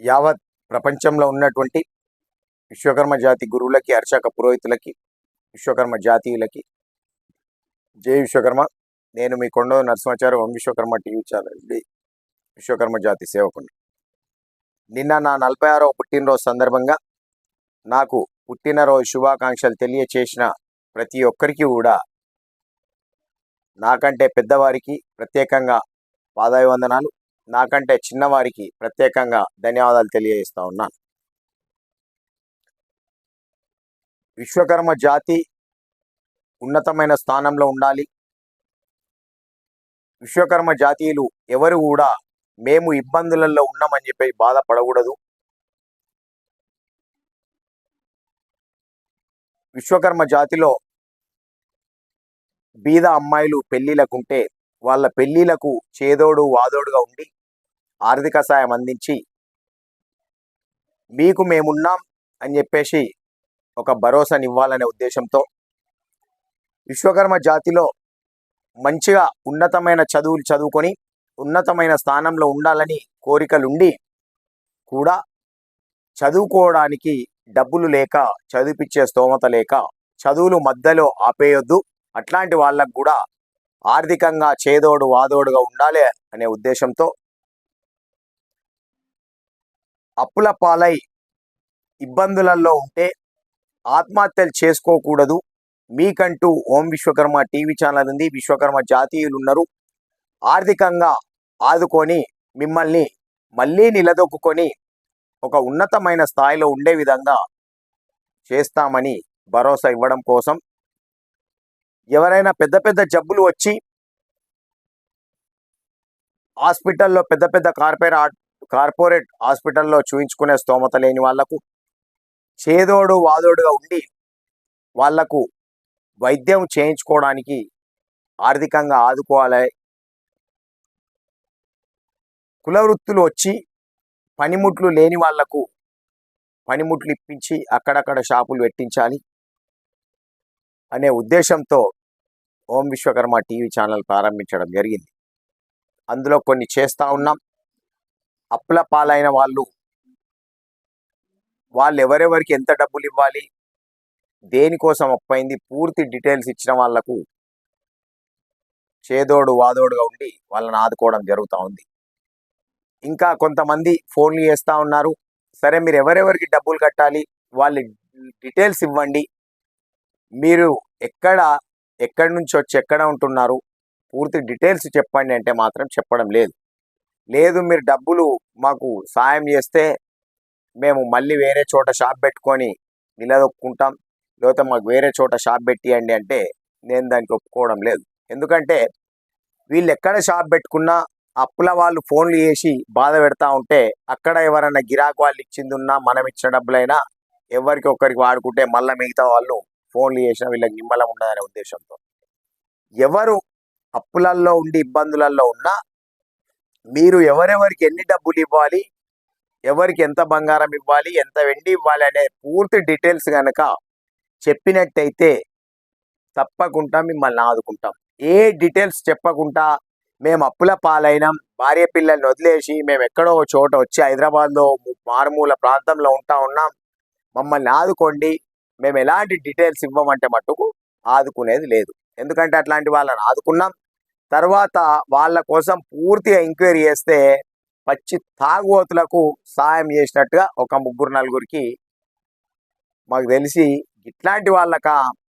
యావత్ ప్రపంచంలో ఉన్నటువంటి విశ్వకర్మ జాతి గురువులకి అర్చక పురోహితులకి విశ్వకర్మ జాతీయులకి. జై విశ్వకర్మ. నేను మీ కొండ నరసింహాచారి ఓం విశ్వకర్మ టీవీ ఛానల్ విశ్వకర్మ జాతి సేవకుని. నిన్న నా నలభై ఆరో పుట్టినరోజు సందర్భంగా నాకు పుట్టినరోజు శుభాకాంక్షలు తెలియచేసిన ప్రతి ఒక్కరికి కూడా నాకంటే పెద్దవారికి ప్రత్యేకంగా పాదాభివందనాలు. నాకంటే చిన్నవారికి ప్రత్యేకంగా ధన్యవాదాలు తెలియజేస్తా ఉన్నాను విశ్వకర్మ జాతి ఉన్నతమైన స్థానంలో ఉండాలి. విశ్వకర్మ జాతీయులు ఎవరు కూడా మేము ఇబ్బందులలో ఉన్నామని చెప్పి బాధపడకూడదు. విశ్వకర్మ జాతిలో బీద అమ్మాయిలు పెళ్ళిలకుంటే వాళ్ళ పెళ్ళిలకు చేదోడు వాదోడుగా ఉండి ఆర్థిక సాయం అందించి మీకు మేమున్నాం అని చెప్పేసి ఒక భరోసానివ్వాలనే ఉద్దేశంతో విశ్వకర్మ జాతిలో మంచిగా ఉన్నతమైన చదువులు చదువుకొని ఉన్నతమైన స్థానంలో ఉండాలని కోరికలుండి కూడా చదువుకోవడానికి డబ్బులు లేక చదివిపించే స్తోమత లేక చదువులు మధ్యలో ఆపేయొద్దు. అట్లాంటి వాళ్ళకు కూడా ఆర్థికంగా చేదోడు వాదోడుగా ఉండాలి అనే ఉద్దేశంతో అప్పుల పాలై ఇబ్బందులలో ఉంటే ఆత్మహత్యలు చేసుకోకూడదు. మీకంటూ ఓం విశ్వకర్మ టీవీ ఛానల్ ఉంది. విశ్వకర్మ జాతీయులు ఉన్నారు ఆర్థికంగా ఆదుకొని మిమ్మల్ని మళ్ళీ నిలదొక్కుని ఒక ఉన్నతమైన స్థాయిలో ఉండే విధంగా చేస్తామని భరోసా ఇవ్వడం కోసం ఎవరైనా పెద్ద పెద్ద జబ్బులు వచ్చి హాస్పిటల్లో పెద్ద పెద్ద కార్పొరేట్ కార్పొరేట్ హాస్పిటల్లో చూయించుకునే స్తోమత లేని వాళ్ళకు చేదోడు వాదోడుగా ఉండి వాళ్ళకు వైద్యం చేయించుకోవడానికి ఆర్థికంగా ఆదుకోవాలి. కులవృత్తులు వచ్చి పనిముట్లు లేని వాళ్ళకు పనిముట్లు ఇప్పించి అక్కడక్కడ షాపులు పెట్టించాలి అనే ఉద్దేశంతో ఓం విశ్వకర్మ టీవీ ఛానల్ ప్రారంభించడం జరిగింది. అందులో కొన్ని చేస్తూ ఉన్నాం. అప్పుల పాలైన వాళ్ళు. వాళ్ళు ఎవరెవరికి ఎంత డబ్బులు ఇవ్వాలి దేనికోసం అప్పైంది పూర్తి డీటెయిల్స్ ఇచ్చిన వాళ్ళకు చేదోడు వాదోడుగా ఉండి వాళ్ళని ఆదుకోవడం జరుగుతూ ఉంది. ఇంకా కొంతమంది ఫోన్లు చేస్తూ ఉన్నారు. సరే మీరు ఎవరెవరికి డబ్బులు కట్టాలి? వాళ్ళ డీటెయిల్స్ ఇవ్వండి. మీరు ఎక్కడ ఎక్కడి నుంచి వచ్చి ఎక్కడ ఉంటున్నారు? పూర్తి డీటెయిల్స్ చెప్పండి అంటే మాత్రం చెప్పడం లేదు. లేదు మీరు డబ్బులు మాకు సాయం చేస్తే మేము మళ్ళీ వేరే చోట షాప్ పెట్టుకొని నిలదొక్కుంటాం. లేకపోతే మాకు వేరే చోట షాప్ పెట్టియండి అంటే నేను దానికి ఒప్పుకోవడం లేదు. ఎందుకంటే వీళ్ళు ఎక్కడ షాప్ పెట్టుకున్నా అప్పుల వాళ్ళు ఫోన్లు చేసి బాధ పెడతా ఉంటే అక్కడ ఎవరైనా గిరాకు వాళ్ళు ఇచ్చింది ఉన్నా మనం ఇచ్చిన డబ్బులైనా ఎవరికి ఒక్కరికి వాడుకుంటే మళ్ళీ మిగతా వాళ్ళు ఫోన్లు చేసినా వీళ్ళకి నిమ్మలం ఉండదనే ఉద్దేశంతో. ఎవరు అప్పులల్లో ఉండి ఇబ్బందులలో ఉన్నా మీరు ఎవరెవరికి ఎన్ని డబ్బులు ఇవ్వాలి ఎవరికి ఎంత బంగారం ఇవ్వాలి ఎంత వెండి ఇవ్వాలి అనే పూర్తి డీటెయిల్స్ కనుక చెప్పినట్టయితే తప్పకుండా మిమ్మల్ని ఆదుకుంటాం. ఏ డీటెయిల్స్ చెప్పకుండా మేము అప్పుల పాలైనాం భార్య పిల్లల్ని వదిలేసి మేము ఎక్కడో చోట వచ్చి హైదరాబాద్లో మారుమూల ప్రాంతంలో ఉంటా ఉన్నాం. మమ్మల్ని ఆదుకోండి. మేము ఎలాంటి డీటెయిల్స్ ఇవ్వమంటే మట్టుకు ఆదుకునేది లేదు. ఎందుకంటే అట్లాంటి వాళ్ళని ఆదుకున్నాం. తర్వాత వాళ్ళ కోసం పూర్తిగా ఎంక్వైరీ చేస్తే పచ్చి తాగుబోతులకు సాయం చేసినట్టుగా ఒక ముగ్గురు నలుగురికి మాకు తెలిసి ఇట్లాంటి వాళ్ళక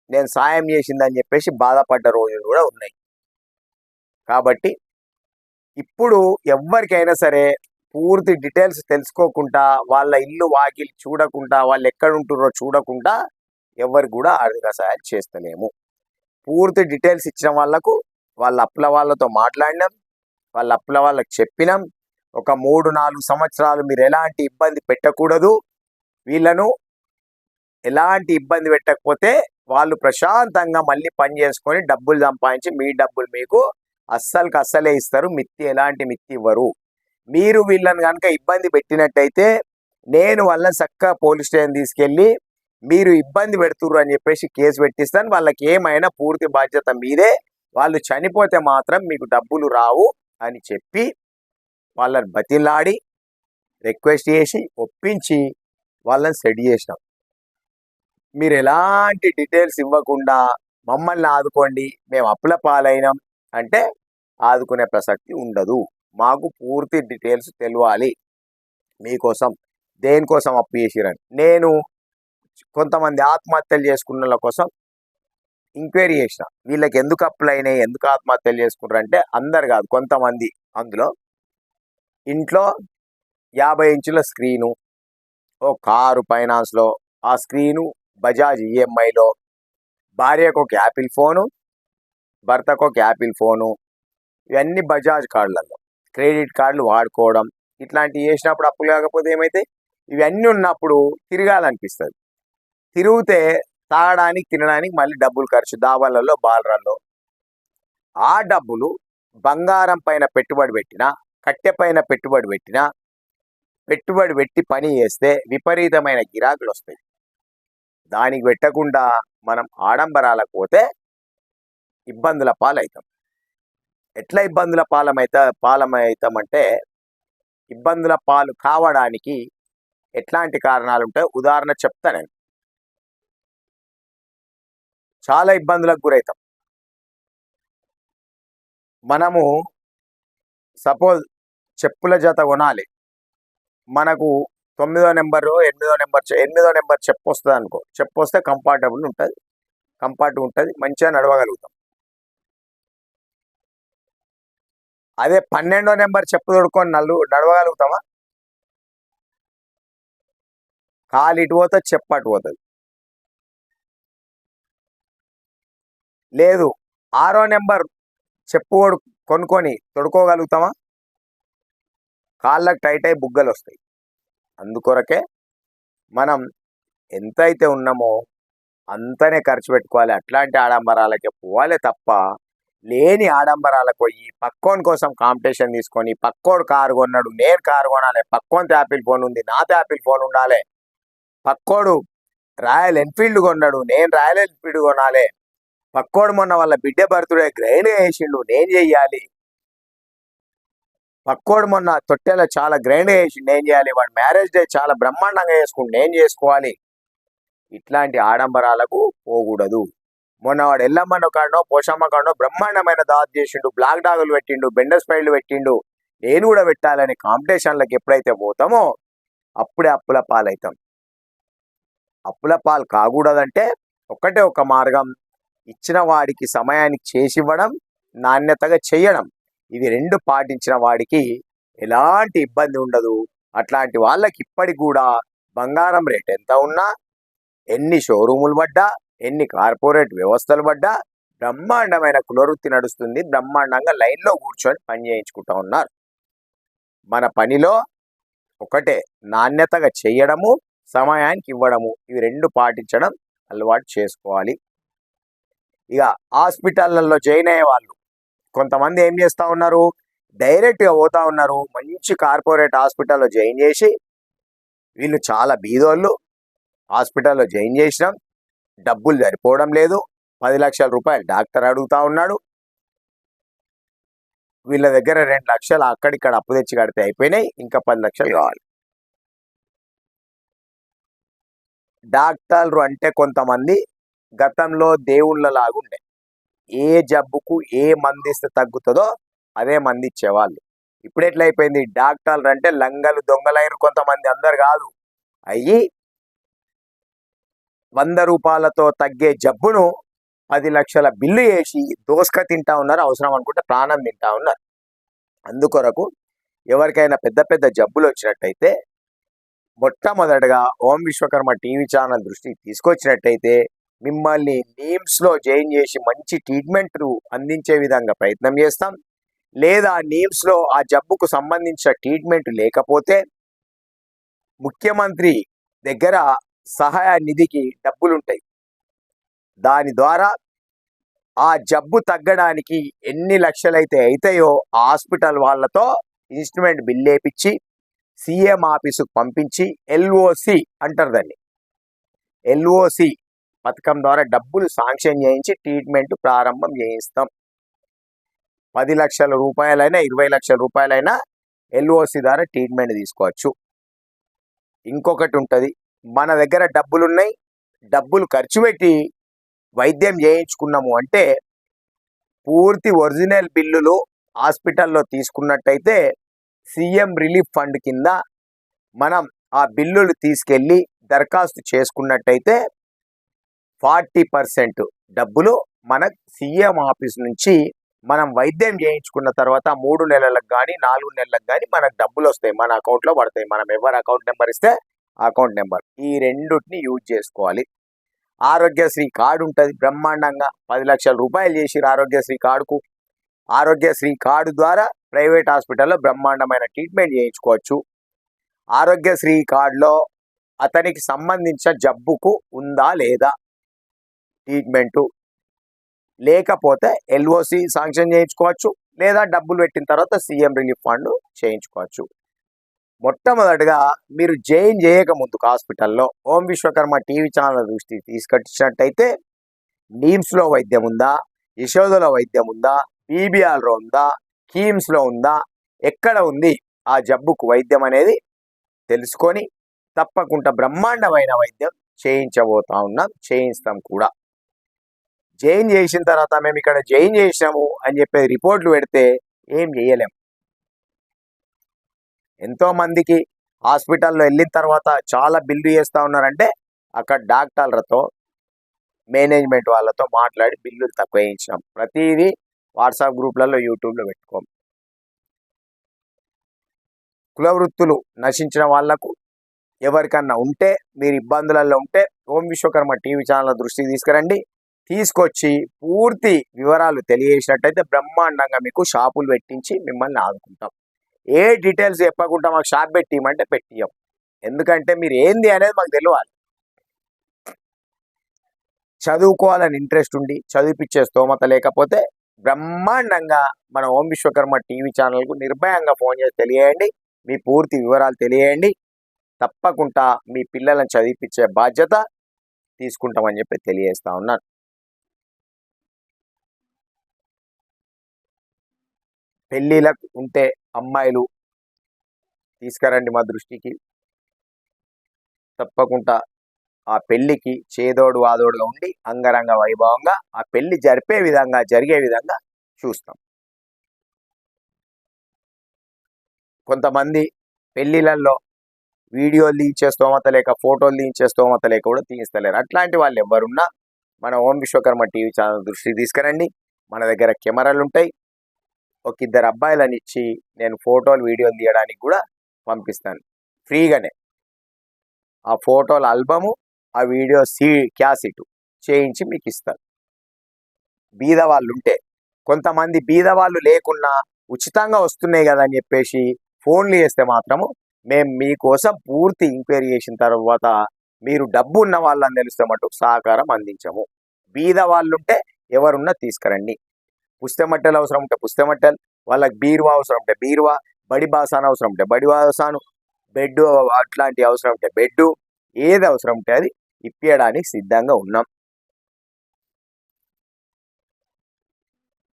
నేను సాయం చేసిందని చెప్పేసి బాధపడ్డ రోజులు కూడా ఉన్నాయి. కాబట్టి ఇప్పుడు ఎవరికైనా సరే పూర్తి డీటెయిల్స్ తెలుసుకోకుండా వాళ్ళ ఇల్లు వాకిలి చూడకుండా వాళ్ళు ఎక్కడ చూడకుండా ఎవరికి కూడా ఆర్థిక సహాయం చేస్తలేము. పూర్తి డీటెయిల్స్ ఇచ్చిన వాళ్ళకు వాళ్ళ అప్పుల వాళ్ళతో మాట్లాడినాం. వాళ్ళ అప్పుల వాళ్ళకి చెప్పినాం. ఒక మూడు నాలుగు సంవత్సరాలు మీరు ఎలాంటి ఇబ్బంది పెట్టకూడదు. వీళ్ళను ఎలాంటి ఇబ్బంది పెట్టకపోతే వాళ్ళు ప్రశాంతంగా మళ్ళీ పని చేసుకొని డబ్బులు సంపాదించి మీ డబ్బులు మీకు అస్సలుకి అస్సలే ఇస్తారు. మిత్తి ఎలాంటి మిత్తి ఇవ్వరు. మీరు వీళ్ళని కనుక ఇబ్బంది పెట్టినట్టయితే నేను వాళ్ళ చక్కగా పోలీస్ స్టేషన్ తీసుకెళ్ళి మీరు ఇబ్బంది పెడుతుర్రు అని చెప్పేసి కేసు పెట్టిస్తాను. వాళ్ళకి ఏమైనా పూర్తి బాధ్యత మీదే. వాళ్ళు చనిపోతే మాత్రం మీకు డబ్బులు రావు అని చెప్పి వాళ్ళని బతిలాడి రిక్వెస్ట్ చేసి ఒప్పించి వాళ్ళని సెట్ చేసినాం. మీరు ఎలాంటి డీటెయిల్స్ ఇవ్వకుండా మమ్మల్ని ఆదుకోండి మేము అప్పుల పాలైనాం అంటే ఆదుకునే ప్రసక్తి ఉండదు. మాకు పూర్తి డీటెయిల్స్ తెలియాలి మీకోసం దేనికోసం అప్పు చేసిరని. నేను కొంతమంది ఆత్మహత్యలు చేసుకున్న వాళ్ళ కోసం ఎంక్వైరీ చేసిన. వీళ్ళకి ఎందుకు అప్పులు అయినాయి ఎందుకు ఆత్మహత్యలు చేసుకుంటారు అంటే అందరు కాదు కొంతమంది. అందులో ఇంట్లో యాభై ఇంచుల స్క్రీను ఓ కారు ఫైనాన్స్లో ఆ స్క్రీను బజాజ్ ఈఎంఐలో భార్యకు ఒక యాపిల్ ఫోను భర్తకు ఒక యాపిల్ ఫోను ఇవన్నీ బజాజ్ కార్డులలో క్రెడిట్ కార్డులు వాడుకోవడం ఇట్లాంటివి చేసినప్పుడు అప్పులు కాకపోతే ఏమైతే ఇవన్నీ ఉన్నప్పుడు తిరగాలనిపిస్తుంది. తిరిగితే తాగడానికి తినడానికి మళ్ళీ డబ్బులు ఖర్చు. దావాలలో బాలరాల్లో ఆ డబ్బులు బంగారం పైన పెట్టుబడి పెట్టినా కట్టె పైన పెట్టుబడి పెట్టినా పెట్టుబడి పెట్టి పని చేస్తే విపరీతమైన గిరాకులు వస్తాయి. దానికి పెట్టకుండా మనం ఆడంబరాలకు పోతే ఇబ్బందుల పాలవుతాం ఎట్లా ఇబ్బందుల పాలమైతే పాలమవుతామంటే ఇబ్బందుల పాలు కావడానికి ఎట్లాంటి కారణాలు ఉంటాయి ఉదాహరణ చెప్తా నేను. చాలా ఇబ్బందులకు గురవుతాం మనము సపోజ్ చెప్పుల జత కొనాలి. మనకు తొమ్మిదో నెంబరు ఎనిమిదో నెంబర్ ఎనిమిదో నెంబర్ చెప్పు వస్తుంది అనుకో చెప్పు వస్తే కంఫర్టబుల్ ఉంటుంది. కంఫర్ట్ ఉంటుంది మంచిగా నడవగలుగుతాం. అదే పన్నెండో నెంబర్ చెప్పు తొడుకొని నల్లు నడవగలుగుతామా? కాలు ఇటు పోతుంది చెప్పు అటు పోతుంది. లేదు. ఆరో నెంబర్ చెప్పుకోడు కొనుక్కొని తొడుకోగలుగుతామా కాళ్ళకు టైట్ అయి బుగ్గలు వస్తాయి అందుకొరకే మనం ఎంతైతే ఉన్నామో అంతనే ఖర్చు పెట్టుకోవాలి. అట్లాంటి ఆడంబరాలకే పోవాలి తప్ప లేని ఆడంబరాలకు పోయి పక్కోని కోసం కాంపిటీషన్ తీసుకొని పక్కోడు కారు కొన్నాడు నేను కారు కొనాలి పక్కోని యాపిల్ ఫోన్ ఉంది నాతో యాపిల్ ఫోన్ ఉండాలి. పక్కోడు రాయల్ ఎన్ఫీల్డ్ కొన్నాడు నేను రాయల్ ఎన్ఫీల్డ్ కొనాలి. పక్కోడు మొన్న వాళ్ళ బిడ్డ బర్త్డే గ్రైండ్ వేసిండు నేను చెయ్యాలి. పక్కోడు మొన్న తొట్టెలో చాలా గ్రైండ్ చేసిండు నేను చేయాలి వాడు మ్యారేజ్ డే చాలా బ్రహ్మాండంగా చేసుకుంటు నేను చేసుకోవాలి. ఇట్లాంటి ఆడంబరాలకు పోకూడదు. మొన్న వాడు ఎల్లమ్మన్న కాడనో పోషమ్మ కాడనో బ్రహ్మాండమైన దావత్ చేసిండు బ్లాక్ డాగులు పెట్టిండు బెండర్ స్పైడ్లు పెట్టిండు. నేను కూడా పెట్టాలని కాంపిటీషన్లకు ఎప్పుడైతే పోతామో అప్పుడే అప్పుల పాలవుతాం. అప్పుల పాలు కాకూడదంటే ఒకటే ఒక మార్గం. ఇచ్చిన వాడికి సమయానికి చేసి ఇవ్వడం నాణ్యతగా చేయడం ఇవి రెండు పాటించిన వాడికి ఎలాంటి ఇబ్బంది ఉండదు. అట్లాంటి వాళ్ళకి ఇప్పటికి కూడా బంగారం రేట్ ఎంత ఉన్నా ఎన్ని షోరూములు పడ్డా ఎన్ని కార్పొరేట్ వ్యవస్థలు పడ్డా బ్రహ్మాండమైన కులవృత్తి నడుస్తుంది. బ్రహ్మాండంగా లైన్లో కూర్చొని పని చేయించుకుంటా ఉన్నారు. మన పనిలో ఒకటే నాణ్యతగా చేయడము సమయానికి ఇవ్వడము ఇవి రెండు పాటించడం అలవాటు చేసుకోవాలి. ఇక హాస్పిటళ్ళల్లో జాయిన్ అయ్యే వాళ్ళు. కొంతమంది ఏం చేస్తూ ఉన్నారు? డైరెక్ట్గా పోతా ఉన్నారు. మంచి కార్పొరేట్ హాస్పిటల్లో జాయిన్ చేసి వీళ్ళు చాలా బీదోళ్ళు. హాస్పిటల్లో జాయిన్ చేసినాం డబ్బులు సరిపోవడం లేదు. పది లక్షల రూపాయలు డాక్టర్ అడుగుతా ఉన్నాడు. వీళ్ళ దగ్గర రెండు లక్షలు అక్కడిక్కడ అప్పు తెచ్చి కడితే అయిపోయినాయి. ఇంకా పది లక్షలు కావాలి. డాక్టర్లు అంటే కొంతమంది గతంలో దేవుళ్ళ లాగుండే ఏ జబ్బుకు ఏ మందిస్తే తగ్గుతుందో అదే మంది ఇచ్చేవాళ్ళు ఇప్పుడు ఎట్లయిపోయింది? డాక్టర్లు అంటే లంగలు దొంగలైన కొంతమంది అందరు కాదు. అయ్యి వంద రూపాయలతో తగ్గే జబ్బును పది లక్షల బిల్లు వేసి దోసక తింటా ఉన్నారు అవసరం అనుకుంటే ప్రాణం తింటా ఉన్నారు. అందుకొరకు ఎవరికైనా పెద్ద పెద్ద జబ్బులు వచ్చినట్టయితే మొట్టమొదటగా ఓం విశ్వకర్మ టీవీ ఛానల్ దృష్టికి తీసుకొచ్చినట్టయితే మిమ్మల్ని నీమ్స్లో జాయిన్ చేసి మంచి ట్రీట్మెంట్ అందించే విధంగా ప్రయత్నం చేస్తాం. లేదా నీమ్స్లో ఆ జబ్బుకు సంబంధించిన ట్రీట్మెంట్ లేకపోతే ముఖ్యమంత్రి దగ్గర సహాయ నిధికి డబ్బులుంటాయి. దాని ద్వారా ఆ జబ్బు తగ్గడానికి ఎన్ని లక్షలైతే అవుతాయో హాస్పిటల్ వాళ్ళతో ఇన్స్ట్రుమెంట్ బిల్ వేపించి సీఎం ఆఫీసుకు పంపించి ఎల్ఓసి అంటారు దాన్ని. ఎల్ఓసి పథకం ద్వారా డబ్బులు శాంక్షన్ చేయించి ట్రీట్మెంట్ ప్రారంభం చేయిస్తాం. పది లక్షల రూపాయలైనా ఇరవై లక్షల రూపాయలైనా ఎల్ఓసి ద్వారా ట్రీట్మెంట్ తీసుకోవచ్చు. ఇంకొకటి ఉంటుంది మన దగ్గర డబ్బులు ఉన్నాయి డబ్బులు ఖర్చు పెట్టి వైద్యం చేయించుకున్నాము అంటే పూర్తి ఒరిజినల్ బిల్లులు హాస్పిటల్లో తీసుకున్నట్టయితే సీఎం రిలీఫ్ ఫండ్ కింద మనం ఆ బిల్లులు తీసుకెళ్ళి దరఖాస్తు చేసుకున్నట్టయితే ఫార్టీ పర్సెంట్ డబ్బులు మన సీఎం ఆఫీస్ నుంచి మనం వైద్యం చేయించుకున్న తర్వాత మూడు నెలలకు కానీ నాలుగు నెలలకు కానీ మనకు డబ్బులు వస్తాయి. మన అకౌంట్లో పడతాయి. మనం ఎవరు అకౌంట్ నెంబర్ ఇస్తే అకౌంట్ నెంబర్. ఈ రెండుని యూజ్ చేసుకోవాలి. ఆరోగ్యశ్రీ కార్డు ఉంటుంది. బ్రహ్మాండంగా పది లక్షల రూపాయలు చేసిరు ఆరోగ్యశ్రీ కార్డుకు. ఆరోగ్యశ్రీ కార్డు ద్వారా ప్రైవేట్ హాస్పిటల్లో బ్రహ్మాండమైన ట్రీట్మెంట్ చేయించుకోవచ్చు. ఆరోగ్యశ్రీ కార్డులో అతనికి సంబంధించిన జబ్బుకు ఉందా లేదా? ట్రీట్మెంటు. లేకపోతే ఎల్ఓసి శాంక్షన్ చేయించుకోవచ్చు లేదా డబ్బులు పెట్టిన తర్వాత సీఎం రిలీఫ్ ఫండ్ చేయించుకోవచ్చు. మొట్టమొదటిగా మీరు జైన్ చేయక ముందుకు హాస్పిటల్లో ఓం విశ్వకర్మ టీవీ ఛానల్ దృష్టి తీసుకొచ్చినట్టయితే నీమ్స్లో వైద్యం ఉందా యశోదలో వైద్యం ఉందా పీబీఆర్లో ఉందా కీమ్స్లో ఉందా ఎక్కడ ఉంది ఆ జబ్బుకు వైద్యం అనేది తెలుసుకొని తప్పకుండా బ్రహ్మాండమైన వైద్యం చేయించబోతా ఉన్నాం చేయిస్తాం కూడా. జైన్ చేసిన తర్వాత మేము ఇక్కడ జైన్ చేసినాము అని చెప్పి రిపోర్ట్లు పెడితే ఏం చేయలేం. ఎంతోమందికి హాస్పిటల్లో వెళ్ళిన తర్వాత చాలా బిల్లు చేస్తూ ఉన్నారంటే అక్కడ డాక్టర్లతో మేనేజ్మెంట్ వాళ్ళతో మాట్లాడి బిల్లులు తక్కువ వేయించినాం. ప్రతిదీ వాట్సాప్ గ్రూప్లలో యూట్యూబ్లో పెట్టుకోం. కుల వృత్తులు నశించిన వాళ్ళకు ఎవరికన్నా ఉంటే మీరు ఇబ్బందులలో ఉంటే ఓం విశ్వకర్మ టీవీ ఛానల్ దృష్టికి తీసుకురండి. తీసుకొచ్చి పూర్తి వివరాలు తెలియజేసినట్టయితే బ్రహ్మాండంగా మీకు షాపులు పెట్టించి మిమ్మల్ని ఆదుకుంటాం. ఏ డీటెయిల్స్ చెప్పకుండా మాకు షాప్ పెట్టియమంటే పెట్టియం ఎందుకంటే మీరు ఏంది అనేది మాకు తెలియాలి చదువుకోవాలని ఇంట్రెస్ట్ ఉండి చదివిపించే స్తోమత లేకపోతే బ్రహ్మాండంగా మన ఓం విశ్వకర్మ టీవీ ఛానల్కు నిర్భయంగా ఫోన్ చేసి తెలియజేయండి. మీ పూర్తి వివరాలు తెలియజేయండి. తప్పకుండా మీ పిల్లలను చదివిపించే బాధ్యత తీసుకుంటామని చెప్పి తెలియజేస్తా ఉన్నాను. పెళ్ళిళ్ళకు ఉంటే అమ్మాయిలు తీసుకురండి మా దృష్టికి. తప్పకుండా ఆ పెళ్ళికి చేదోడు వాదోడుగా ఉండి అంగరంగ వైభవంగా ఆ పెళ్ళి జరిపే విధంగా జరిగే విధంగా చూస్తాం. కొంతమంది పెళ్ళిళ్ళల్లో వీడియోలు తీయించే స్తోమత లేక ఫోటోలు తీయించే స్తోమత లేక కూడా తీయిస్తలేరు. అట్లాంటి వాళ్ళు ఎవరున్నా మన ఓం విశ్వకర్మ టీవీ ఛానల్ దృష్టికి తీసుకురండి. మన దగ్గర కెమెరాలు ఉంటాయి ఒక ఇద్దరు అబ్బాయిలని ఇచ్చి నేను ఫోటోలు వీడియోలు తీయడానికి కూడా పంపిస్తాను. ఫ్రీగానే. ఆ ఫోటోల ఆల్బము ఆ వీడియో సీ క్యాసెట్ చేయించి మీకు ఇస్తాను. బీద వాళ్ళు ఉంటే కొంతమంది బీద వాళ్ళు లేకున్నా ఉచితంగా వస్తున్నాయి కదా అని చెప్పేసి ఫోన్లు చేస్తే మాత్రము మేము మీకోసం పూర్తి ఎంక్వైరీ చేసిన తర్వాత మీరు డబ్బు ఉన్న వాళ్ళని తెలిస్తే మటుకు సహకారం అందించము. బీద ఎవరున్నా తీసుకురండి. పుస్తమట్టెలు అవసరం ఉంటే పుస్తమట్టలు వాళ్ళకి బీరువా అవసరం ఉంటే బీరువా బడి బాసాను అవసరం ఉంటే బడి బాసాను బెడ్ అట్లాంటి అవసరం ఉంటే బెడ్ ఏది అవసరం ఉంటే అది ఇప్పించడానికి సిద్ధంగా ఉన్నాం.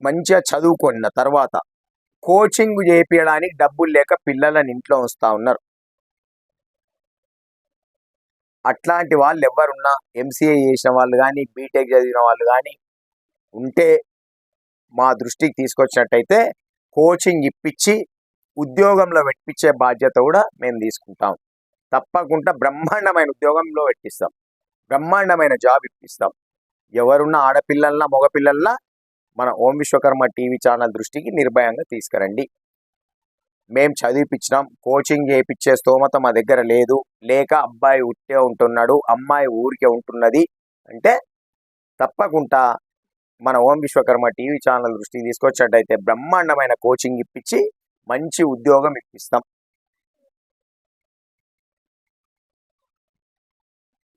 మంచిగా చదువుకున్న తర్వాత కోచింగ్ చేపించడానికి డబ్బులు లేక పిల్లలని ఇంట్లో వస్తూ ఉన్నారు. అట్లాంటి వాళ్ళు ఎవరున్నా ఎంసీఏ చేసిన వాళ్ళు కానీ బీటెక్ చదివిన వాళ్ళు కానీ ఉంటే మా దృష్టికి తీసుకొచ్చినట్టయితే కోచింగ్ ఇప్పించి ఉద్యోగంలో పెట్టించే బాధ్యత కూడా మేము తీసుకుంటాం. తప్పకుండా బ్రహ్మాండమైన ఉద్యోగంలో పెట్టిస్తాం. బ్రహ్మాండమైన జాబ్ ఇప్పిస్తాం. ఎవరున్న ఆడపిల్లల్లా మగపిల్లల్లా మన ఓం విశ్వకర్మ టీవీ ఛానల్ దృష్టికి నిర్భయంగా తీసుకురండి. మేము చదివిపించినాం కోచింగ్ చేయించే స్తోమత మా దగ్గర లేదు. లేక అబ్బాయి ఉట్టే ఉంటున్నాడు అమ్మాయి ఊరికే ఉంటున్నది అంటే తప్పకుండా మన ఓం విశ్వకర్మ టీవీ ఛానల్ దృష్టికి తీసుకొచ్చినట్టయితే బ్రహ్మాండమైన కోచింగ్ ఇప్పించి మంచి ఉద్యోగం ఇప్పిస్తాం.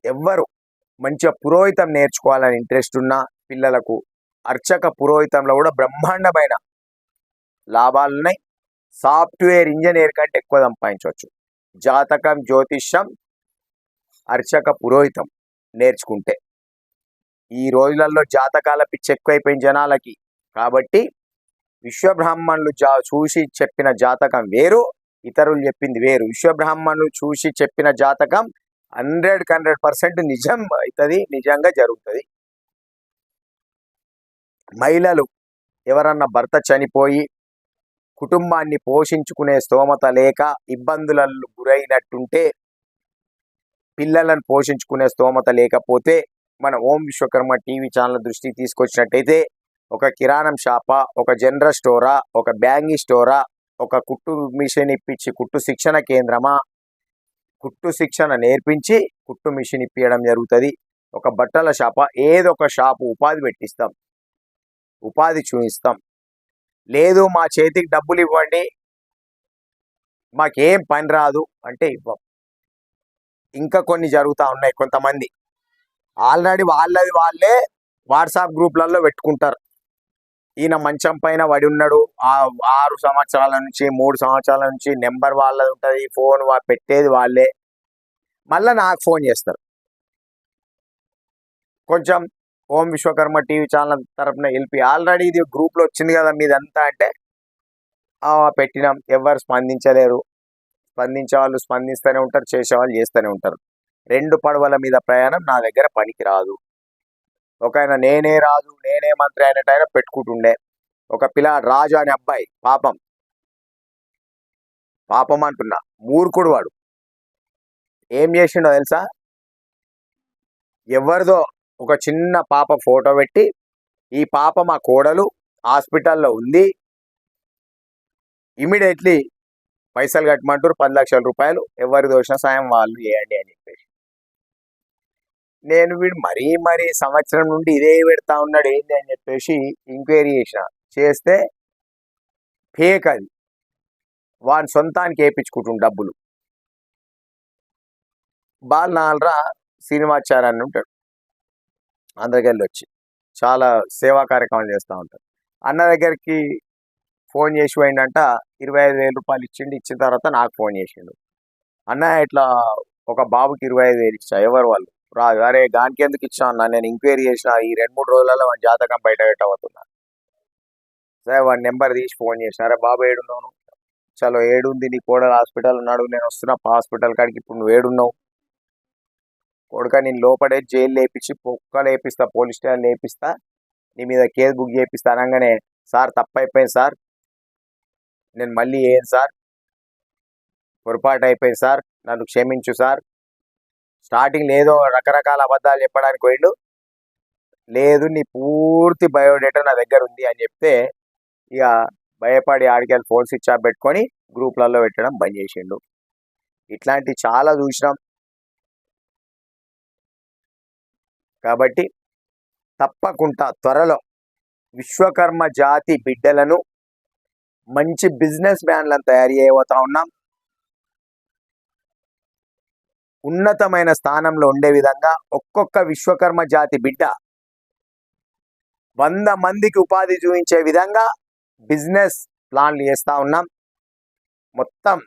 ఎవ్వరు మంచిగా పురోహితం నేర్చుకోవాలని ఇంట్రెస్ట్ ఉన్న పిల్లలకు అర్చక పురోహితంలో కూడా బ్రహ్మాండమైన లాభాలు ఉన్నాయి సాఫ్ట్వేర్ ఇంజనీర్ కంటే ఎక్కువ సంపాదించవచ్చు. జాతకం జ్యోతిష్యం అర్చక పురోహితం నేర్చుకుంటే. ఈ రోజులలో జాతకాల పిచ్చి ఎక్కువైపోయిన జనాలకి. కాబట్టి విశ్వబ్రాహ్మణులు జా చూసి చెప్పిన జాతకం వేరు ఇతరులు చెప్పింది వేరు. విశ్వబ్రాహ్మణులు చూసి చెప్పిన జాతకం హండ్రెడ్కి హండ్రెడ్ పర్సెంట్ నిజం అవుతుంది నిజంగా జరుగుతుంది. మహిళలు ఎవరన్నా భర్త చనిపోయి కుటుంబాన్ని పోషించుకునే స్తోమత లేక ఇబ్బందులకు గురైనట్టుంటే పిల్లలను పోషించుకునే స్తోమత లేకపోతే మన ఓం విశ్వకర్మ టీవీ ఛానల్ దృష్టికి తీసుకొచ్చినట్టయితే ఒక కిరాణం షాపా ఒక జనరల్ స్టోరా ఒక బ్యాంగి స్టోరా ఒక కుట్టు మిషన్ ఇప్పించి కుట్టు శిక్షణ కేంద్రమా కుట్టు శిక్షణ నేర్పించి కుట్టు మిషన్ ఇప్పించడం జరుగుతుంది. ఒక బట్టల షాపా ఏదో ఒక షాపు ఉపాధి పెట్టిస్తాం. ఉపాధి చూపిస్తాం. లేదు మా చేతికి డబ్బులు ఇవ్వండి. మాకేం పని రాదు. అంటే ఇవ్వం. ఇంకా కొన్ని జరుగుతూ ఉన్నాయి కొంతమంది. ఆల్రెడీ వాళ్ళది వాళ్ళే వాట్సాప్ గ్రూప్లలో పెట్టుకుంటారు. ఈయన మంచం పైన పడి ఉన్నాడు. ఆ ఆరు సంవత్సరాల నుంచి మూడు సంవత్సరాల నుంచి నెంబర్ వాళ్ళది ఉంటుంది. ఫోన్ పెట్టేది వాళ్ళే. మళ్ళీ నాకు ఫోన్ చేస్తారు. కొంచెం ఓం విశ్వకర్మ టీవీ ఛానల్ తరపున వెళ్ళి ఆల్రెడీ ఇది గ్రూప్లో వచ్చింది కదా మీదంతా అంటే పెట్టినాం. ఎవరు స్పందించలేరు. స్పందించే వాళ్ళు స్పందిస్తూనే ఉంటారు చేసేవాళ్ళు చేస్తూనే ఉంటారు. రెండు పడవల మీద ప్రయాణం నా దగ్గర పనికిరాదు. ఒక ఆయన నేనే రాజు నేనే మంత్రి అయినట్టు ఆయన పెట్టుకుంటుండే. ఒక పిల్లాడు రాజు అనే అబ్బాయి పాపం. పాపం అంటున్నా మూర్ఖుడు వాడు. ఏం చేసిండో తెలుసా? ఎవరిదో ఒక చిన్న పాప ఫోటో పెట్టి ఈ పాప మా కోడలు హాస్పిటల్లో ఉంది. ఇమీడియట్లీ పైసలు కట్టమంటారు పది లక్షల రూపాయలు. ఎవరి దోషణ సాయం వాళ్ళు చేయండి అని చెప్పేసి. నేను వీడు మరీ మరీ సంవత్సరం నుండి ఇదే పెడతా ఉన్నాడు ఏంది అని చెప్పేసి ఎంక్వైరీ చేసిన. చేస్తే ఫేక్ అది. వాని సొంతానికి వేయించుకుంటుండు డబ్బులు. బాల్ నాలరా శ్రీనివాచార్య అని ఉంటాడు. అందరికెళ్ళి వచ్చి. చాలా సేవా కార్యక్రమాలు చేస్తూ ఉంటాడు. అన్న దగ్గరికి ఫోన్ చేసి పోయిండంట ఇరవై ఐదు వేల రూపాయలు ఇచ్చిండు ఇచ్చిన తర్వాత నాకు ఫోన్ చేసిండు. అన్న ఇట్లా ఒక బాబుకి ఇరవై ఐదు వేలు ఇచ్చా ఎవరు వాళ్ళు? రాదు అరే దానికి ఎందుకు ఇచ్చా అన్న? నేను ఎంక్వైరీ చేసిన ఈ రెండు మూడు రోజులలో వాడి జాతకం బయట పెట్టబోతున్నా. సరే వాడి నెంబర్ తీసి ఫోన్ చేసిన. అరే బాబు ఏడున్నావు చలో ఏడుంది నీ కోడలు హాస్పిటల్ ఉన్నాడు నేను వస్తున్నా. హాస్పిటల్ కాడికి ఇప్పుడు నువ్వు ఏడున్నావు? కొడుక నేను లోపడే జైలు లేపించి పొక్క లేపిస్తా పోలీస్ స్టేషన్ లేపిస్తా నీ మీద కేసు బుక్ చేపిస్తా అనగానే సార్ తప్పైపోయింది సార్. నేను మళ్ళీ ఏం సార్? పొరపాటు అయిపోయింది సార్. నన్ను క్షమించు సార్. స్టార్టింగ్ లేదో రకరకాల అబద్ధాలు చెప్పడానికి పోయిండు. లేదు నీ పూర్తి బయోడేటా నా దగ్గర ఉంది అని చెప్తే ఇక భయపడి ఆడికెళ్ళి ఫోన్ స్విచ్ ఆఫ్ పెట్టుకొని గ్రూప్లలో పెట్టడం బంద్ చేసిండు. ఇట్లాంటి చాలా చూసినాం. కాబట్టి తప్పకుండా త్వరలో విశ్వకర్మ జాతి బిడ్డలను మంచి బిజినెస్ మ్యాన్లను తయారు చేయబోతా ఉన్నాం. ఉన్నతమైన స్థానంలో ఉండే విధంగా ఒక్కొక్క విశ్వకర్మ జాతి బిడ్డ వంద మందికి ఉపాధి చూపించే విధంగా బిజినెస్ ప్లాన్లు చేస్తూ ఉన్నాం. మొత్తం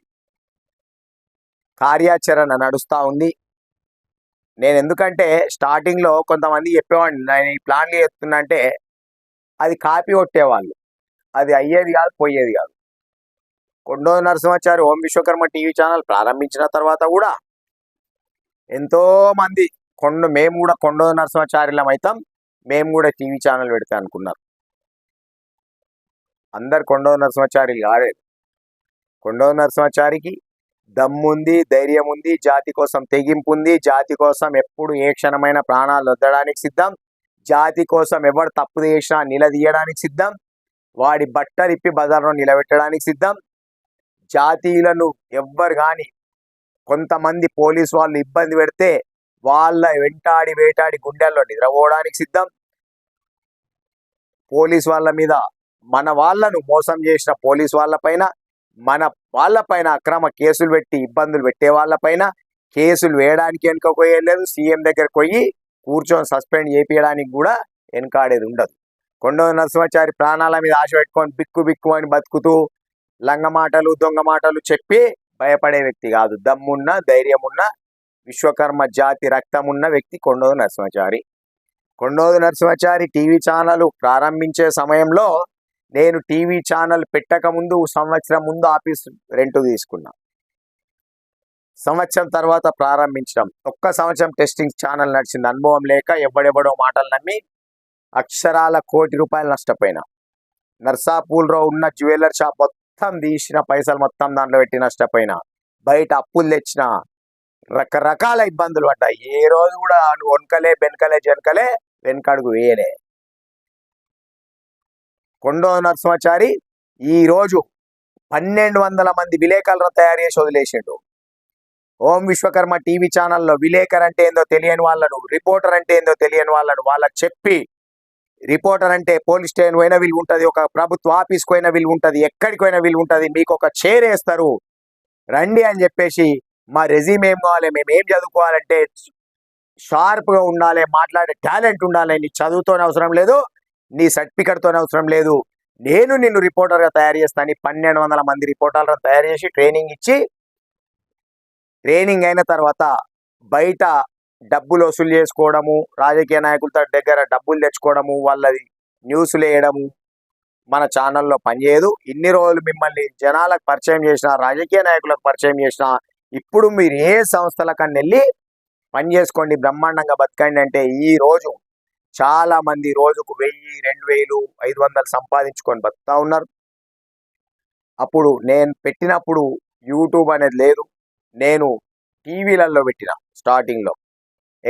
కార్యాచరణ నడుస్తూ ఉంది. నేను ఎందుకంటే స్టార్టింగ్లో కొంతమంది చెప్పేవాడిని నేను ఈ ప్లాన్లు చేస్తున్నా అంటే అది కాపీ కొట్టేవాళ్ళు. అది అయ్యేది కాదు పోయేది కాదు. Kondo Narasimhachari Om Vishwakarma TV channel ప్రారంభించిన తర్వాత కూడా ఎంతో మంది కొండ మేము కూడా కొండ నరసింహాచార్యులం అవుతాం మేము కూడా టీవీ ఛానల్ పెడితే అనుకున్నారు. అందరు కొండ నరసింహాచార్యులు కాలేదు. కొండ నరసింహాచారికి దమ్ముంది ధైర్యం ఉంది జాతి కోసం తెగింపు ఉంది జాతి కోసం ఎప్పుడు ఏ క్షణమైన ప్రాణాలు వద్దడానికి సిద్ధం జాతి కోసం ఎవరు తప్పు చేసినా నిలదీయడానికి సిద్ధం వాడి బట్టలు ఇప్పి బజార్లో నిలబెట్టడానికి సిద్ధం. జాతీయులను ఎవ్వరు కానీ కొంతమంది పోలీసు వాళ్ళు ఇబ్బంది పెడితే వాళ్ళ వెంటాడి వేటాడి గుండెల్లో నిద్రపోవడానికి సిద్ధం. పోలీస్ వాళ్ళ మీద మన వాళ్ళను మోసం చేసిన పోలీస్ వాళ్ళపైన మన వాళ్ళపైన అక్రమ కేసులు పెట్టి ఇబ్బందులు పెట్టే వాళ్ళపైన కేసులు వేయడానికి వెనుక పోయలేదు సీఎం దగ్గరకు పోయి కూర్చొని సస్పెండ్ చేపించడానికి కూడా వెనకాడేది ఉండదు. కొండ నరసింహాచారి ప్రాణాల మీద ఆశ పెట్టుకొని బిక్కు బిక్కు అని బతుకుతూ లంగ మాటలు దొంగ మాటలు చెప్పి భయపడే వ్యక్తి కాదు. దమ్మున్న ధైర్యమున్న విశ్వకర్మ జాతి రక్తమున్న వ్యక్తి కొండోదు నరసింహాచారి. కొండోదు నరసింహాచారి టీవీ ఛానల్ ప్రారంభించే సమయంలో నేను టీవీ ఛానల్ పెట్టక ముందు సంవత్సరం ముందు ఆఫీస్ రెంట్ తీసుకున్నా. సంవత్సరం తర్వాత ప్రారంభించడం. ఒక్క సంవత్సరం టెస్టింగ్ ఛానల్ నడిచింది. అనుభవం లేక ఎవడెవడో మాటలు నమ్మి అక్షరాల కోటి రూపాయలు నష్టపోయినా. నర్సాపూల్లో ఉన్న జ్యువెలర్ షాప్ మొత్తం తీసిన పైసలు మొత్తం దాంట్లో పెట్టి నష్టపోయినా. బయట అప్పులు తెచ్చిన. రకరకాల ఇబ్బందులు పడ్డాయి. ఏ రోజు కూడా నువ్వు వనకలే బెనకలే జనకలే వెనకడుగు వేయలే. కొండో నరసింహచారి ఈ రోజు పన్నెండు వందల మంది విలేకరులను తయారు చేసి వదిలేసిండు. ఓం విశ్వకర్మ టీవీ ఛానల్లో విలేకర్ అంటే ఏందో తెలియని వాళ్ళను రిపోర్టర్ అంటే ఏందో తెలియని వాళ్ళను వాళ్ళకి చెప్పి రిపోర్టర్ అంటే పోలీస్ స్టేషన్ పోయినా వీలు ఉంటుంది ఒక ప్రభుత్వ ఆఫీస్కి పోయినా వీలు ఉంటుంది ఎక్కడికి పోయినా వీలు ఉంటుంది మీకు ఒక చైర్ వేస్తారు. రండి అని చెప్పేసి మా రెజ్యూమ్ ఏం కావాలి మేము ఏం చదువుకోవాలంటే షార్ప్గా ఉండాలి మాట్లాడే టాలెంట్ ఉండాలి నీ చదువుతోనే అవసరం లేదు నీ సర్టిఫికెట్తోనే అవసరం లేదు. నేను నిన్ను రిపోర్టర్గా తయారు చేస్తాను పన్నెండు వందల మంది రిపోర్టర్లను తయారు చేసి ట్రైనింగ్ ఇచ్చి ట్రైనింగ్ అయిన తర్వాత బయట డబ్బులు వసూలు చేసుకోవడము రాజకీయ నాయకులతో దగ్గర డబ్బులు తెచ్చుకోవడము వాళ్ళది న్యూస్లు వేయడము మన ఛానల్లో పనిచేయదు. ఇన్ని రోజులు మిమ్మల్ని జనాలకు పరిచయం చేసిన రాజకీయ నాయకులకు పరిచయం చేసిన ఇప్పుడు మీరు ఏ సంస్థలకన్నా వెళ్ళి పని చేసుకోండి బ్రహ్మాండంగా బతకండి అంటే ఈ రోజు చాలా మంది రోజుకు వెయ్యి రెండు వేలు ఐదు వందలు సంపాదించుకొని బతుకుతా ఉన్నారు. అప్పుడు నేను పెట్టినప్పుడు యూట్యూబ్ అనేది లేదు. నేను టీవీలలో పెట్టిన స్టార్టింగ్లో.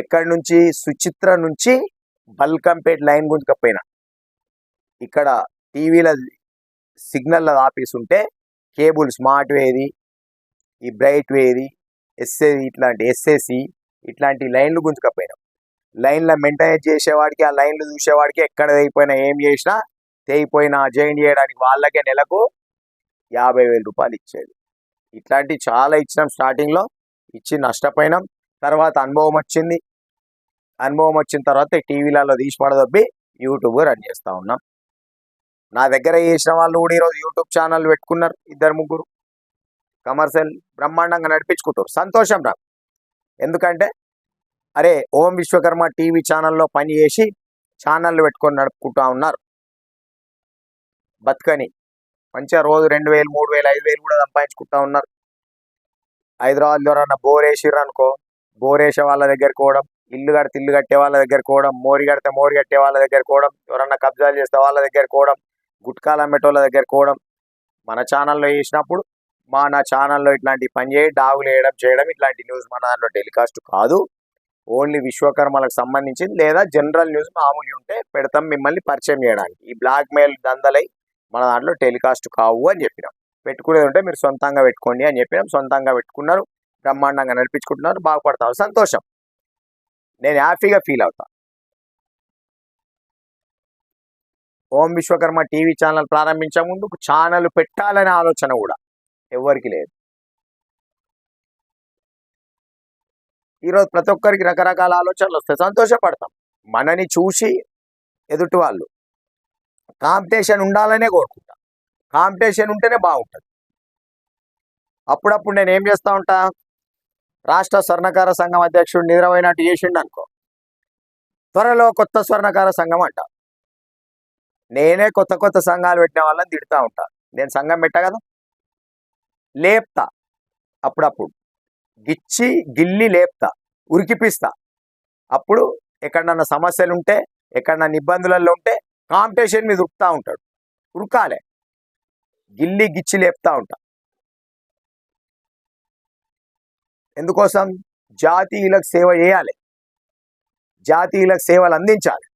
ఎక్కడి నుంచి? సుచిత్ర నుంచి బల్కంపేట్ లైన్ గుంజుకపోయినా ఇక్కడ టీవీల సిగ్నల్ ఆఫీస్ ఉంటే కేబుల్ స్మార్ట్ వేది ఈ బ్రైట్ వేది ఎస్ఏ ఇట్లాంటి ఎస్ఎసి ఇట్లాంటి లైన్లు గుంజుకపోయినాం లైన్ల మెయింటైన్ చేసేవాడికి ఆ లైన్లు చూసేవాడికి ఎక్కడ తెగిపోయినా ఏం చేసినా తెగిపోయినా జాయిన్ చేయడానికి వాళ్ళకే నెలకు యాభై వేల రూపాయలు ఇచ్చేది. ఇట్లాంటి చాలా ఇచ్చినాం స్టార్టింగ్లో. ఇచ్చి నష్టపోయినాం. తర్వాత అనుభవం వచ్చింది. అనుభవం వచ్చిన తర్వాత టీవీలలో తీసి పడదొబ్బి యూట్యూబ్ రన్ చేస్తూ ఉన్నాం. నా దగ్గర చేసిన వాళ్ళు కూడా ఈరోజు యూట్యూబ్ ఛానల్ పెట్టుకున్నారు ఇద్దరు ముగ్గురు. కమర్షియల్ బ్రహ్మాండంగా నడిపించుకుంటారు సంతోషం రా. ఎందుకంటే అరే ఓం విశ్వకర్మ టీవీ ఛానల్లో పని చేసి ఛానళ్ళు పెట్టుకొని నడుపుకుంటా ఉన్నారు. బతుకని. మంచిగా రోజు రెండు వేలు మూడు వేలు ఐదు వేలు కూడా సంపాదించుకుంటా ఉన్నారు. హైదరాబాద్లో ఎవరన్నా బోర్ వేసిర్రు అనుకో బోర్ వేసే వాళ్ళ దగ్గరికి పోవడం ఇల్లు కడితే ఇల్లు కట్టే వాళ్ళ దగ్గర కోవడం మోరి కడితే మోరి కట్టే వాళ్ళ దగ్గర కూడా ఎవరన్నా కబ్జాలు చేస్తే వాళ్ళ దగ్గర కోవడం గుట్కాలు అమ్మేటోళ్ళ దగ్గర కోవడం. మన ఛానల్లో వేసినప్పుడు మా నా ఛానల్లో ఇట్లాంటి పని చేయి డాగులు వేయడం చేయడం ఇట్లాంటి న్యూస్ మన దాంట్లో టెలికాస్ట్ కాదు. ఓన్లీ విశ్వకర్మలకు సంబంధించింది లేదా జనరల్ న్యూస్ మామూలు ఉంటే పెడతాం మిమ్మల్ని పరిచయం చేయడానికి. ఈ బ్లాక్ మెయిల్ దందలై మన దాంట్లో టెలికాస్ట్ కావు అని చెప్పినాం. పెట్టుకునేది ఉంటే మీరు సొంతంగా పెట్టుకోండి అని చెప్పినాం. సొంతంగా పెట్టుకున్నారు బ్రహ్మాండంగా నడిపించుకుంటున్నారు బాగుపడతారు. సంతోషం. నేను హ్యాపీగా ఫీల్ అవుతా. ఓం విశ్వకర్మ టీవీ ఛానల్ ప్రారంభించే ముందు ఛానల్ పెట్టాలనే ఆలోచన కూడా ఎవరికి లేదు. ఈరోజు ప్రతి ఒక్కరికి రకరకాల ఆలోచనలు వస్తాయి. సంతోషపడతాం. మనని చూసి ఎదుటి వాళ్ళు కాంపిటీషన్ ఉండాలనే కోరుకుంటా. కాంపిటీషన్ ఉంటేనే బాగుంటుంది. అప్పుడప్పుడు నేను ఏం చేస్తా ఉంటా? రాష్ట్ర స్వర్ణకార సంఘం అధ్యక్షుడు నిద్రపోయినట్టు చేసిండు అనుకో. త్వరలో కొత్త స్వర్ణకార సంఘం అంట. నేనే కొత్త కొత్త సంఘాలు పెట్టిన వాళ్ళని తిడతా ఉంటా. నేను సంఘం పెట్టా కదా? లేపుతా. అప్పుడప్పుడు. గిచ్చి గిల్లి లేపుతా. ఉరికిపిస్తా. అప్పుడు ఎక్కడన్నా సమస్యలు ఉంటే ఎక్కడన్నా ఇబ్బందులలో ఉంటే కాంపిటీషన్ మీద ఉరుకుతా ఉంటాడు. ఉరకాలే. గిల్లి గిచ్చి లేపుతా ఉంటా. ఎందుకోసం? జాతీయులకు సేవ చేయాలి. జాతీయులకు సేవలు అందించాలి.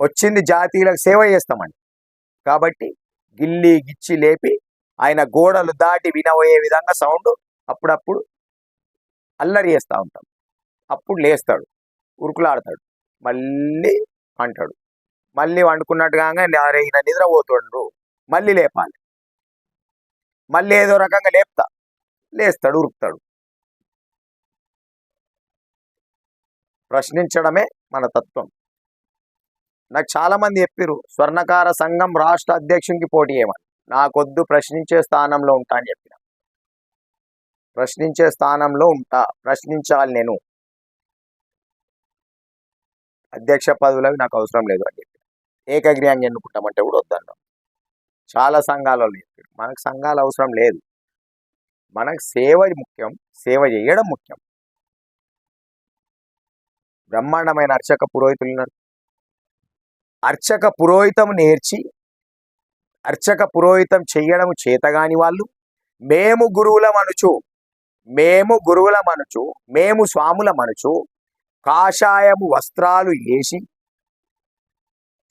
వచ్చింది జాతీయులకు సేవ చేస్తామండి. కాబట్టి గిల్లి గిచ్చి లేపి ఆయన గోడలు దాటి వినబోయే విధంగా సౌండ్ అప్పుడప్పుడు అల్లరి చేస్తూ ఉంటాం. అప్పుడు లేస్తాడు. ఉరుకులాడతాడు. మళ్ళీ అంటాడు. మళ్ళీ వండుకున్నట్టుగా అరే ఈయన నిద్రపోతుండ్రు మళ్ళీ లేపాలి. మళ్ళీ ఏదో రకంగా లేపుతా. లేస్తాడు ఉరుకుతాడు. ప్రశ్నించడమే మన తత్వం. నాకు చాలామంది చెప్పారు స్వర్ణకార సంఘం రాష్ట్ర అధ్యక్షునికి పోటీ చేయమని నాకొద్దు ప్రశ్నించే స్థానంలో ఉంటా అని చెప్పిన. ప్రశ్నించే స్థానంలో ఉంటా ప్రశ్నించాలి నేను. అధ్యక్ష పదవులవి నాకు అవసరం లేదు అని చెప్పి ఏకగ్రీయంగా ఎన్నుకుంటామంటే కూడా వద్దన్నాం చాలా సంఘాలలో చెప్పారు మనకు సంఘాలు అవసరం లేదు. మనకు సేవ ముఖ్యం సేవ చేయడం ముఖ్యం. బ్రహ్మాండమైన అర్చక పురోహితులు ఉన్నారు అర్చక పురోహితం నేర్చి అర్చక పురోహితం చేయడం చేతగాని వాళ్ళు మేము గురువుల మనుచు మేము గురువుల మనుచు మేము స్వాముల మనుచు కాషాయము వస్త్రాలు వేసి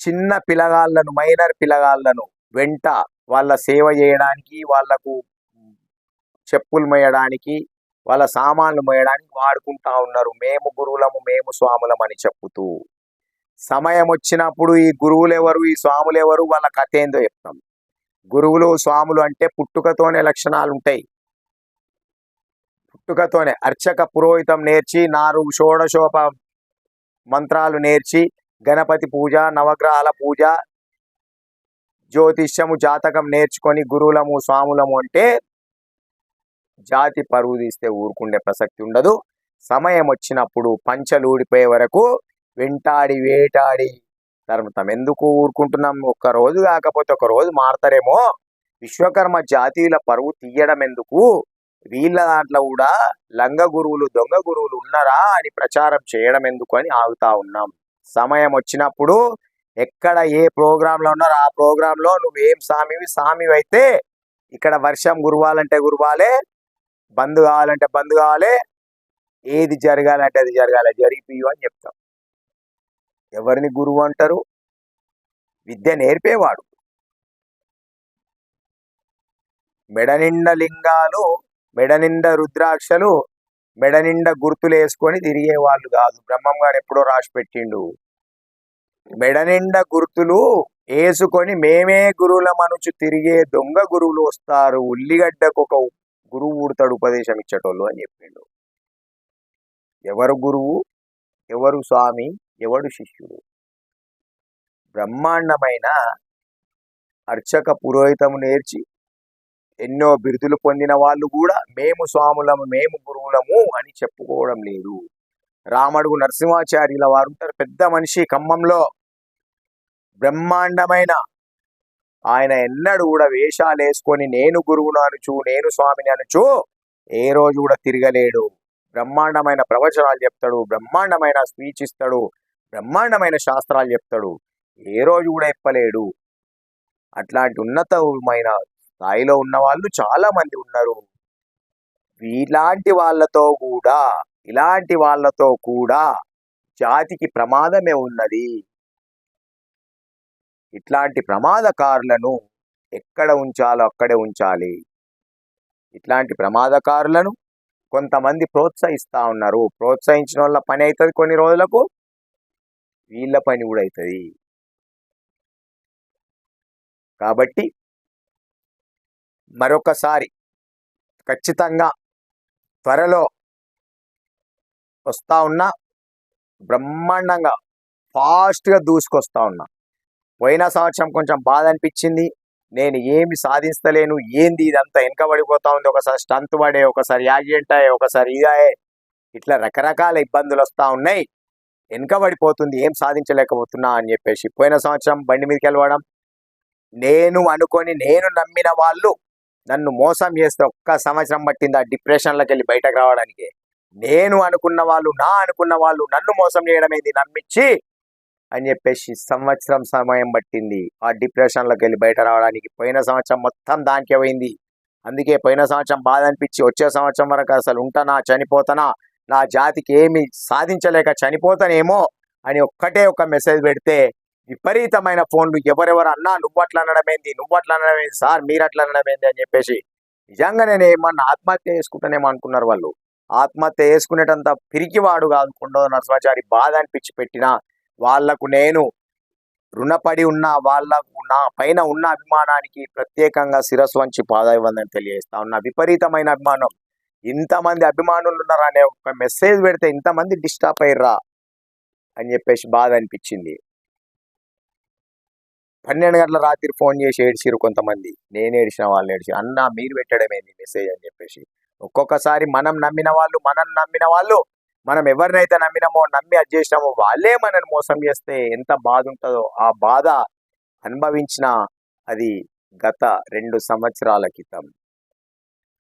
చిన్న పిల్లగాళ్ళను మైనర్ పిల్లగాళ్ళను వెంట వాళ్ళ సేవ చేయడానికి వాళ్ళకు చెప్పులు మోయడానికి వాళ్ళ సామాన్లు మోయడానికి వాడుకుంటా ఉన్నారు. మేము గురువులము మేము స్వాములం అని చెప్పుతూ. సమయం వచ్చినప్పుడు ఈ గురువులు ఎవరు ఈ స్వాములు ఎవరు వాళ్ళ కథ ఏందో చెప్తాం. గురువులు స్వాములు అంటే పుట్టుకతోనే లక్షణాలు ఉంటాయి పుట్టుకతోనే అర్చక పురోహితం నేర్చి నారు షోడశోప మంత్రాలు నేర్చి గణపతి పూజ నవగ్రహాల పూజ జ్యోతిష్యము జాతకం నేర్చుకొని గురువులము స్వాములము అంటే జాతి పరువు తీస్తే ఊరుకుండే ప్రసక్తి ఉండదు. సమయం వచ్చినప్పుడు పంచలు ఊడిపోయే వరకు వెంటాడి వేటాడి ధర్మతం ఎందుకు ఊరుకుంటున్నాం? ఒక్క రోజు కాకపోతే ఒక రోజు మారతారేమో. విశ్వకర్మ జాతీయుల పరువు తీయడం ఎందుకు? వీళ్ళ దాంట్లో కూడా లంగ గురువులు దొంగ గురువులు ఉన్నారా అని ప్రచారం చేయడం ఎందుకు అని ఆగుతా ఉన్నాం. సమయం వచ్చినప్పుడు ఎక్కడ ఏ ప్రోగ్రాంలో ఉన్నారో ఆ ప్రోగ్రాంలో నువ్వేం సామివి? సామివి అయితే ఇక్కడ వర్షం గురవాలంటే గురవాలే బంద్ కావాలంటే బంద్ కావాలి ఏది జరగాలంటే అది జరగాలి జరిపియు అని చెప్తాం. ఎవరిని గురువు అంటారు? విద్య నేర్పేవాడు. మెడనిండ లింగాలు మెడనిండ రుద్రాక్షలు మెడనిండ గుర్తులు వేసుకొని తిరిగే వాళ్ళు కాదు. బ్రహ్మం గారు ఎప్పుడో రాసి పెట్టిండు. మెడనిండ గుర్తులు వేసుకొని మేమే గురువుల మనుచు తిరిగే దొంగ గురువులు వస్తారు. ఉల్లిగడ్డకు ఒక గురువు ఊడతాడు ఉపదేశం ఇచ్చేటోళ్ళు అని చెప్పిండు. ఎవరు గురువు? ఎవరు స్వామి? ఎవడు శిష్యుడు? బ్రహ్మాండమైన అర్చక పురోహితము నేర్చి ఎన్నో బిరుదులు పొందిన వాళ్ళు కూడా మేము స్వాములము మేము గురువులము అని చెప్పుకోవడం లేదు. రామడుగు నరసింహాచార్యుల వారు ఉంటారు. పెద్ద మనిషి ఖమ్మంలో. బ్రహ్మాండమైన ఆయన ఎన్నడూ కూడా వేషాలు వేసుకొని నేను గురువును అనుచు నేను స్వామిని అనుచు ఏ రోజు కూడా తిరగలేడు. బ్రహ్మాండమైన ప్రవచనాలు చెప్తాడు బ్రహ్మాండమైన స్పీచ్ ఇస్తాడు బ్రహ్మాండమైన శాస్త్రాలు చెప్తాడు. ఏ రోజు కూడా ఎప్పలేడు. అట్లాంటి ఉన్నతమైన స్థాయిలో ఉన్న వాళ్ళు చాలా మంది ఉన్నారు. ఇలాంటి వాళ్ళతో కూడా ఇలాంటి వాళ్ళతో కూడా జాతికి ప్రమాదమే ఉన్నది. ఇట్లాంటి ప్రమాదకారులను ఎక్కడ ఉంచాలో అక్కడే ఉంచాలి. ఇట్లాంటి ప్రమాదకారులను కొంతమంది ప్రోత్సహిస్తూ ఉన్నారు. ప్రోత్సహించిన వాళ్ళ పని అవుతుంది కొన్ని రోజులకు వీళ్ళ పని కూడా అవుతుంది కాబట్టి మరొకసారి ఖచ్చితంగా త్వరలో వస్తూ ఉన్నా బ్రహ్మాండంగా ఫాస్ట్గా దూసుకొస్తా ఉన్నా. పోయిన సంవత్సరం కొంచెం బాధ అనిపించింది నేను ఏమి సాధిస్తలేను. ఏంది ఇదంతా వెనకబడిపోతా ఉంది. ఒకసారి స్టంత్ పడే ఒకసారి యాక్సిడెంట్ అయ్యే ఒకసారి ఇదాయే ఇట్లా రకరకాల ఇబ్బందులు వస్తూ ఉన్నాయి. వెనకబడిపోతుంది. ఏం సాధించలేకపోతున్నా అని చెప్పేసి పోయిన సంవత్సరం బండి మీదకి వెళ్ళవడం నేను అనుకొని నేను నమ్మిన వాళ్ళు నన్ను మోసం చేస్తే ఒక్క సంవత్సరం పట్టింది ఆ డిప్రెషన్లోకి వెళ్ళి బయటకు రావడానికి. నేను అనుకున్న వాళ్ళు నా అనుకున్న వాళ్ళు నన్ను మోసం చేయడం ఇది నమ్మించి అని చెప్పేసి సంవత్సరం సమయం పట్టింది. ఆ డిప్రెషన్లోకి వెళ్ళి బయట రావడానికి పోయిన సంవత్సరం మొత్తం దానికే పోయింది. అందుకే పోయిన సంవత్సరం బాధ అనిపించి వచ్చే సంవత్సరం వరకు అసలు ఉంటానా చనిపోతానా నా జాతికి ఏమి సాధించలేక చనిపోతానేమో అని ఒక్కటే ఒక మెసేజ్ పెడితే విపరీతమైన ఫోన్లు ఎవరెవరు అన్నా నువ్వు అట్లా అనడమేంది నువ్వు అట్లా అనడమేంది సార్ మీరు అట్లా అనడమేంది అని చెప్పేసి నిజంగా నేను ఏమన్నా ఆత్మహత్య చేసుకుంటానేమో అనుకున్నారు వాళ్ళు. ఆత్మహత్య చేసుకునేటంత పిరికివాడు కాదు కొండో నరసింహాచారి బాధ అనిపించి పెట్టిన వాళ్ళకు నేను రుణపడి ఉన్న వాళ్ళకు నా పైన ఉన్న అభిమానానికి ప్రత్యేకంగా శిరస్సు వంచి పాదాభివందన తెలియజేస్తా ఉన్న. విపరీతమైన అభిమానం. ఇంతమంది అభిమానులు ఉన్నారనే ఒక మెసేజ్ పెడితే ఇంతమంది డిస్టర్బ్ అయ్యర్రా అని చెప్పేసి బాధ అనిపించింది. పన్నెండు గంటల రాత్రి ఫోన్ చేసి ఏడ్చిరు కొంతమంది. నేను ఏడిచిన వాళ్ళు ఏడిచి అన్న మీరు పెట్టడమేంది? మెసేజ్ అని చెప్పేసి. ఒక్కొక్కసారి మనం నమ్మిన వాళ్ళు మనం నమ్మిన వాళ్ళు మనం ఎవరినైతే నమ్మినామో నమ్మి అది చేసినామో వాళ్ళే మనల్ని మోసం చేస్తే ఎంత బాధ ఉంటుందో ఆ బాధ అనుభవించిన అది గత రెండు సంవత్సరాల క్రితం.